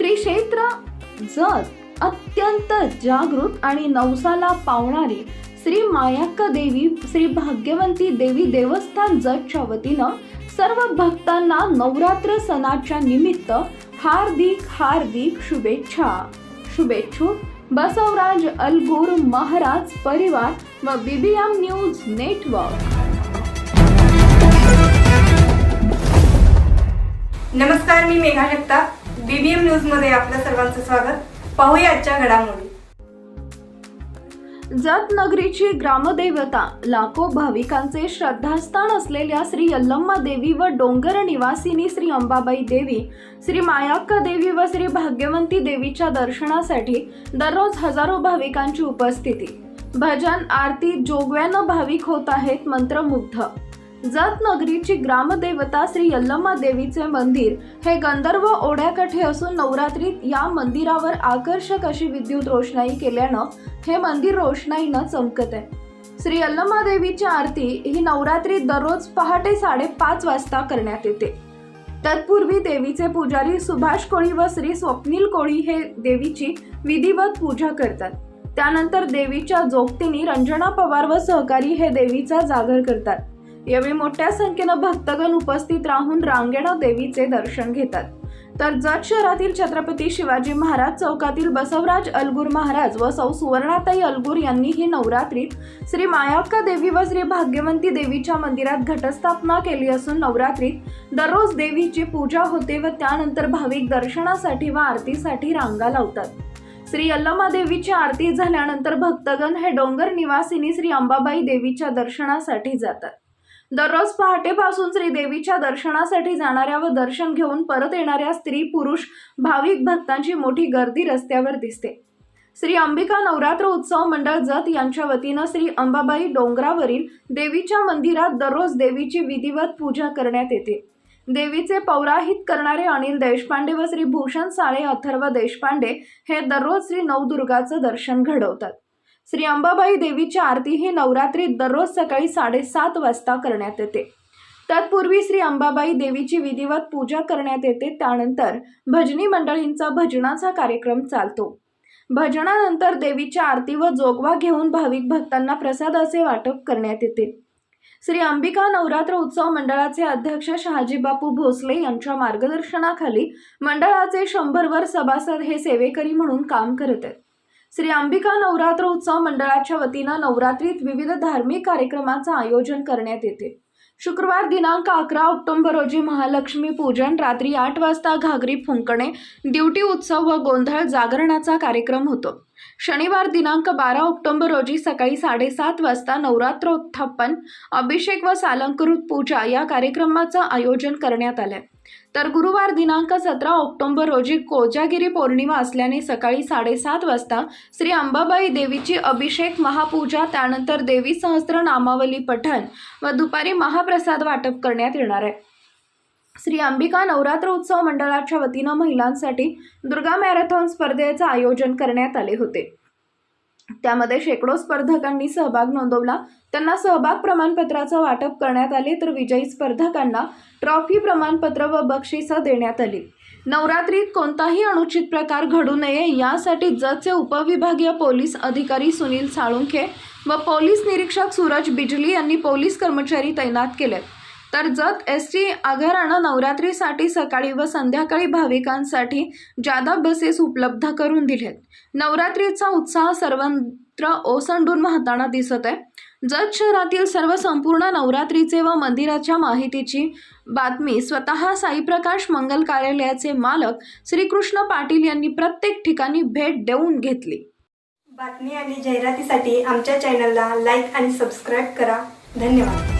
श्री क्षेत्र जत अत्यंत जागृत आणि नवसाला पावणारी श्री मायाक्का देवी श्री भाग्यवंती देवी देवस्थान जतच्या वतीनं सर्व भक्तांना नवरात्र सणाच्या निमित्त हार्दिक हार्दिक शुभेच्छा. शुभेच्छुक बसवराज अलगूर महाराज परिवार व बीबीएम न्यूज नेटवर्क. नमस्कार मी मेघा जगताप. बीबीएम न्यूजमध्ये आपल्या सर्वांचं स्वागत. पाहूया आजच्या घडामोडी. जत नगरीची ग्रामदेवता लाखो भाविकांचे श्रद्धास्थान असलेल्या श्री यल्लम्मा देवी व डोंगर निवासिनी श्री अंबाबाई देवी श्री मायाक्का देवी व श्री भाग्यवंती देवीच्या दर्शनासाठी दररोज हजारो भाविकांची उपस्थिती. भजन आरती जोगव्यानं भाविक होत आहेत मंत्रमुग्ध. जत नगरीची ग्रामदेवता श्री यल्लम्मा देवीचे मंदिर हे गंधर्व ओढ्याकाठी असून नवरात्रीत या मंदिरावर आकर्षक अशी विद्युत रोषणाई केल्यानं हे मंदिर रोषणाईनं चमकत आहे. श्री यल्लम्मा देवीची आरती ही नवरात्रीत दररोज पहाटे साडेपाच वाजता करण्यात येते. तत्पूर्वी देवीचे पुजारी सुभाष कोळी व श्री स्वप्नील कोळी हे देवीची विधिवत पूजा करतात. त्यानंतर देवीच्या जोगतीनी रंजना पवार व सहकारी हे देवीचा जागर करतात. यावेळी मोठ्या संख्येनं भक्तगण उपस्थित राहून रांगेणा देवीचे दर्शन घेतात. तर जत शहरातील छत्रपती शिवाजी महाराज चौकातील बसवराज अलगूर महाराज व सौ सुवर्णाताई अलगूर यांनी ही नवरात्रीत श्री मायाक्का देवी व श्री भाग्यवंती देवीच्या मंदिरात घटस्थापना केली असून नवरात्रीत दररोज देवीची पूजा होते व त्यानंतर भाविक दर्शनासाठी व आरतीसाठी रांगा लावतात. श्री यल्लमा देवीची आरती झाल्यानंतर भक्तगण हे डोंगर निवासिनी श्री अंबाबाई देवीच्या दर्शनासाठी जातात. दररोज पहाटेपासून श्रीदेवीच्या दर्शनासाठी जाणाऱ्या व दर्शन घेऊन परत येणाऱ्या स्त्री पुरुष भाविक भक्तांची मोठी गर्दी रस्त्यावर दिसते. श्री अंबिका नवरात्र उत्सव मंडळ जत यांच्या वतीनं श्री अंबाबाई डोंगरावरील देवीच्या मंदिरात दररोज देवीची विधिवत पूजा करण्यात येते. देवीचे पौराहित करणारे अनिल देशपांडे व श्री भूषण साळे अथर्व देशपांडे हे दररोज श्री नवदुर्गाचं दर्शन घडवतात. श्री अंबाबाई देवीची आरती ही नवरात्रीत दररोज सकाळी साडेसात वाजता करण्यात येते. तत्पूर्वी श्री अंबाबाई देवीची विधिवत पूजा करण्यात येते. त्यानंतर भजनी मंडळींचा भजनाचा कार्यक्रम चालतो. भजनानंतर देवीच्या आरती व जोगवा घेऊन भाविक भक्तांना प्रसादाचे वाटप करण्यात येते. श्री अंबिका नवरात्र उत्सव मंडळाचे अध्यक्ष शहाजी बापू भोसले यांच्या मार्गदर्शनाखाली मंडळाचे शंभरवर सभासद हे सेवेकरी म्हणून काम करत आहेत. श्री अंबिका नवरात्र उत्सव मंडळाच्या वतीनं नवरात्रीत विविध धार्मिक कार्यक्रमाचं आयोजन करण्यात येते. शुक्रवार दिनांक अकरा ऑक्टोंबर रोजी महालक्ष्मी पूजन रात्री आठ वाजता घागरी फुंकणे ड्युटी उत्सव व गोंधळ जागरणाचा कार्यक्रम होतो. शनिवार दिनांक बारा ऑक्टोंबर रोजी सकाळी साडेसात वाजता नवरात्रोत्थापन अभिषेक व सालंकृत पूजा या कार्यक्रमाचं आयोजन करण्यात आलं आहे तर गुरुवार दिनांक सतरा ऑक्टोबर रोजी कोजागिरी पौर्णिमा असल्याने सकाळी साडेसात वाजता श्री अंबाबाई देवीची अभिषेक महापूजा त्यानंतर देवी सहस्त्र नामावली पठण व दुपारी महाप्रसाद वाटप करण्यात येणार आहे. श्री अंबिका नवरात्र उत्सव मंडळाच्या वतीनं महिलांसाठी दुर्गा मॅरेथॉन स्पर्धेचं आयोजन करण्यात आले होते. त्यामध्ये शेकडो स्पर्धकांनी सहभाग नोंदवला. त्यांना सहभाग प्रमाणपत्राचं वाटप करण्यात आले तर विजयी स्पर्धकांना ट्रॉफी प्रमाणपत्र व बक्षिसं देण्यात आली. नवरात्रीत कोणताही अनुचित प्रकार घडू नये यासाठी जतचे उपविभागीय पोलीस अधिकारी सुनील साळुंखे व पोलीस निरीक्षक सूरज बिजली यांनी पोलीस कर्मचारी तैनात केलेत. तर जत एस टी आगारानं नवरात्रीसाठी सकाळी व संध्याकाळी भाविकांसाठी जादा बसेस उपलब्ध करून दिलेत. नवरात्रीचा उत्साह सर्वत्र ओसंडून वाहताना दिसत आहे. जत शहरातील सर्व संपूर्ण नवरात्रीचे व मंदिराच्या माहितीची बातमी स्वतः साईप्रकाश मंगल कार्यालयाचे मालक श्रीकृष्ण पाटील यांनी प्रत्येक ठिकाणी भेट देऊन घेतली. बातमी आणि जाहिरातीसाठी आमच्या चॅनलला लाईक आणि सबस्क्राईब करा. धन्यवाद.